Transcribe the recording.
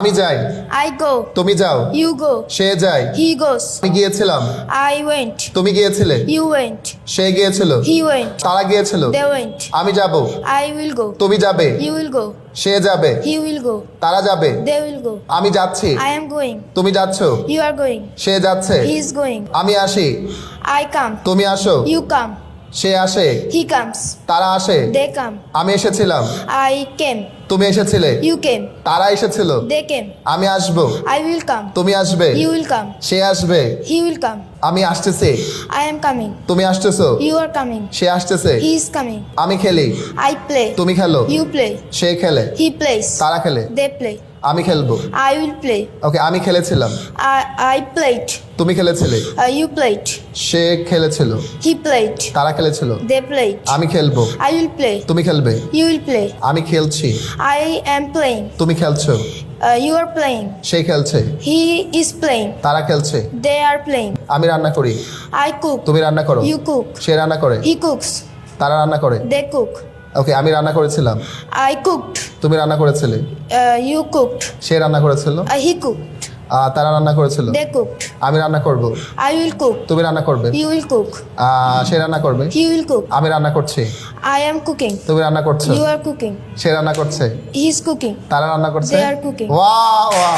আমি যাই। I go তুমি যাও। ইউ গো সে যায়। হি গোস আমি গিয়েছিলাম। আই ওয়েন্ট তুমি গিয়েছিলে? ইউ ওয়েন্ট সে গিয়েছিল। হি ওয়েন্ট তারা গিয়েছিল। দে ওয়েন্ট আমি যাব। আই উইল গো তুমি যাবে। ইউ উইল গো সে যাবে। হি উইল গো তারা যাবে। দে উইল গো আমি যাচ্ছি। আই এম গোইং তুমি যাচ্ছো। ইউ আর গোইং সে যাচ্ছে। হি ইজ গোইং আমি আসি। আই কাম তুমি আসো। ইউ কাম সে আসে? হি কামস তারা আসে? দে কাম আমি এসেছিলাম। আই কেম তুমি এসেছিলে? ইউ কেম তারা এসেছিল? দে কেম আমি আসব। আই উইল কাম তুমি আসবে? ইউ উইল কাম সে আসবে? হি উইল কাম আমি আসতেছি। আই এম কামিং তুমি আসতেছো? ইউ আর কামিং সে আসতেছে। হি ইজ কামিং আমি খেলি। আই প্লে তুমি খেলো। ইউ প্লে সে খেলে। হি প্লেস তারা খেলে। দে প্লে আমি খেলব। আই উইল প্লে ওকে আমি খেলেছিলাম। আই প্লেড তুমি খেলেছিলে। ইউ প্লেড সে খেলেছিল। হি প্লেড তারা খেলেছিল। দে প্লেড আমি খেলব। আই উইল প্লে তুমি খেলবে। ইউ উইল প্লে আমি খেলছি। আই অ্যাম প্লেইং তুমি খেলছো। ইউ আর প্লেইং সে খেলছে। হি ইজ প্লেইং তারা খেলছে। দে আর প্লেইং আমি রান্না করি। আই কুক তুমি রান্না করো। ইউ কুক সে রান্না করে। হি কুকস তারা রান্না করে। দে কুক ওকে আমি রান্না করেছিলাম। আই কুকড তুমি রান্না করেছিলে? ইউ কুকড সে রান্না করেছিল? হি কুকড তারা রান্না করেছিল? দে কুকড আমি রান্না করব। আই উইল কুক তুমি রান্না করবে? ইউ উইল কুক সে রান্না করবে? হি উইল কুক আমি রান্না করছি। আই এম কুকিং তুমি রান্না করছ? ইউ আর কুকিং সে রান্না করছে? হি ইজ কুকিং তারা রান্না করছে? দে আর কুকিং ওয়া ওয়া